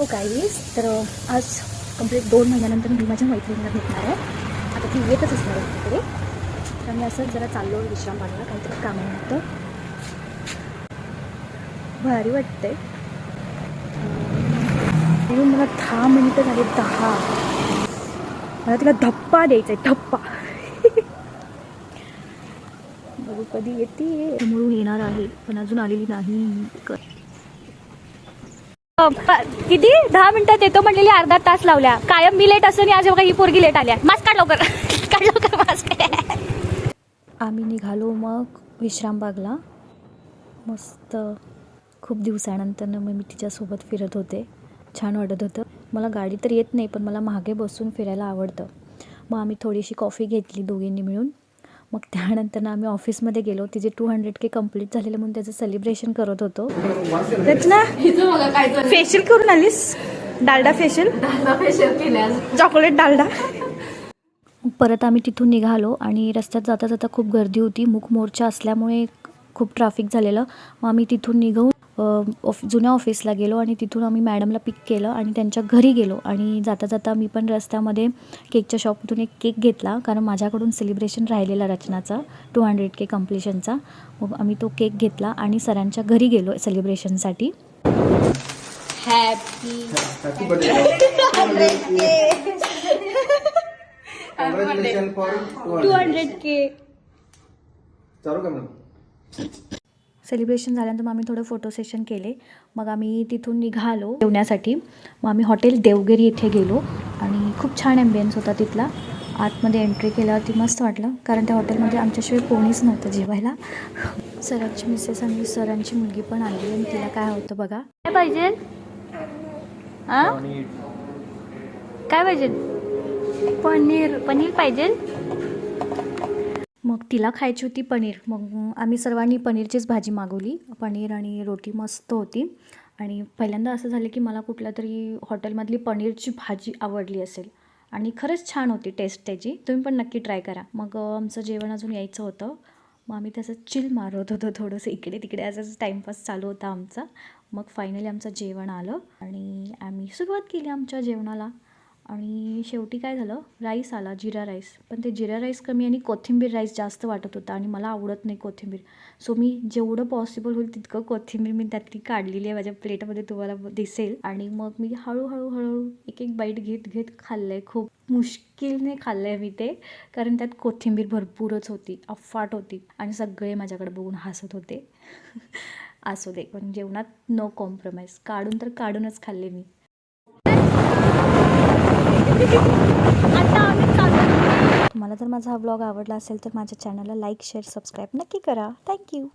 हो काहीच तर आज कंप्लीट दोन महिन्यानंतर मी माझ्या मैत्रिणीला भेटणार आहे. आता ती येतच असणार आहे तिकडे. तर मी असंच जरा चाललो विश्राम मारला काहीतरी कामानिमित्त भारी वाटतंय. येऊन मला दहा मिनिटं झाली दहा. मला तिला धप्पा द्यायचा आहे धप्पा. बघू कधी येते. म्हणून येणार आहे पण अजून आलेली नाही. कर किती? दहा मिनिटात येतो म्हणलेली अर्धा तास लावल्या. कायम मी लेट असून आज बघा ही पोरगी लेट आल्या मास्क काढ लवकर. काढ लवकर मास्क. आम्ही निघालो मग विश्रामबागला. मस्त खूप दिवसानंतर मग मी तिच्यासोबत फिरत होते. छान वाटत होतं. मला गाडी तर येत नाही पण मला मागे बसून फिरायला आवडतं. मग आम्ही थोडीशी कॉफी घेतली दोघींनी मिळून. मग त्यानंतर आम्ही ऑफिसमध्ये गेलो. तिचे टू हंड्रेड के कंप्लीट झालेलं म्हणून त्याचं सेलिब्रेशन करत होतो. रचना फेशियल करून आलीस? Dalda facial chocolate Dalda. परत आम्ही तिथून निघालो आणि रस्त्यात जाता जाता खूप गर्दी होती. मूक मोर्चा असल्यामुळे खूप ट्रॅफिक झालेलं. मग आम्ही तिथून निघून ऑफ जुन्या ऑफिसला गेलो आणि तिथून आम्ही मॅडमला पिक केलं आणि त्यांच्या घरी गेलो. आणि जाता जाता मी पण रस्त्यामध्ये केकच्या शॉपमधून एक केक घेतला कारण माझ्याकडून सेलिब्रेशन राहिलेला रचनाचा टू हंड्रेड के कम्प्लिशनचा मग आम्ही तो केक घेतला आणि सरांच्या घरी गेलो सेलिब्रेशनसाठी Congratulations for two hundred K celebration झाल्यानंतर मग आम्ही थोडं फोटो सेशन केले. मग आम्ही तिथून निघालो जेवण्यासाठी. मग आम्ही हॉटेल देवगिरी इथे गेलो आणि खूप छान ॲम्बियन्स होता तिथला. आतमध्ये एंट्री केल्यावरती मस्त वाटलं कारण त्या हॉटेलमध्ये आमच्याशिवाय कोणीच नव्हतं जेवायला. सरांची मिसेस आणि सरांची मुलगी पण आली आणि तिला काय होतं बघा. काय पाहिजे? काय पाहिजे? पनीर. पनीर पाहिजे? मग तिला खायची होती पनीर. मग आम्ही सर्वांनी पनीरचीच भाजी मागवली. पनीर आणि रोटी मस्त होती. आणि पहिल्यांदा असं झालं की मला कुठल्या तरी हॉटेलमधली पनीरची भाजी आवडली असेल. आणि खरंच छान होती टेस्ट त्याची. तुम्ही पण नक्की ट्राय करा. मग आमचं जेवण अजून यायचं होतं. मग आम्ही तसं चिल मारत होतो थोडंसं. इकडे तिकडे असंच टाईमपास चालू होता आमचा. मग फायनली आमचं जेवण आलं. आणि आम्ही सुरुवात केली आमच्या जेवणाला. आणि शेवटी काय झालं? राईस आला जिरा राईस पण ते जिरा राईस कमी आणि कोथिंबीर राईस जास्त वाटत होता आणि मला आवडत नाही कोथिंबीर. सो मी जेवढं पॉसिबल होईल तितकं कोथिंबीर मी त्यातली काढलेली आहे. माझ्या प्लेटमध्ये तुम्हाला दिसेल. आणि मग मी हळूहळू हळूहळू एक एक बाईट घेत घेत खाल्लं आहे खूप. मुश्किलने खाल्लं आहे मी ते. कारण त्यात कोथिंबीर भरपूरच होती. अफाट होती. आणि सगळे माझ्याकडे बघून हसत होते. असू दे. पण जेवणात नो कॉम्प्रोमाइज काढून तर काढूनच खाल्ले मी. तुम्हाला जर माझा हा ब्लॉग आवडला असेल तर माझ्या चॅनलला लाईक शेअर सबस्क्राईब नक्की करा. थँक्यू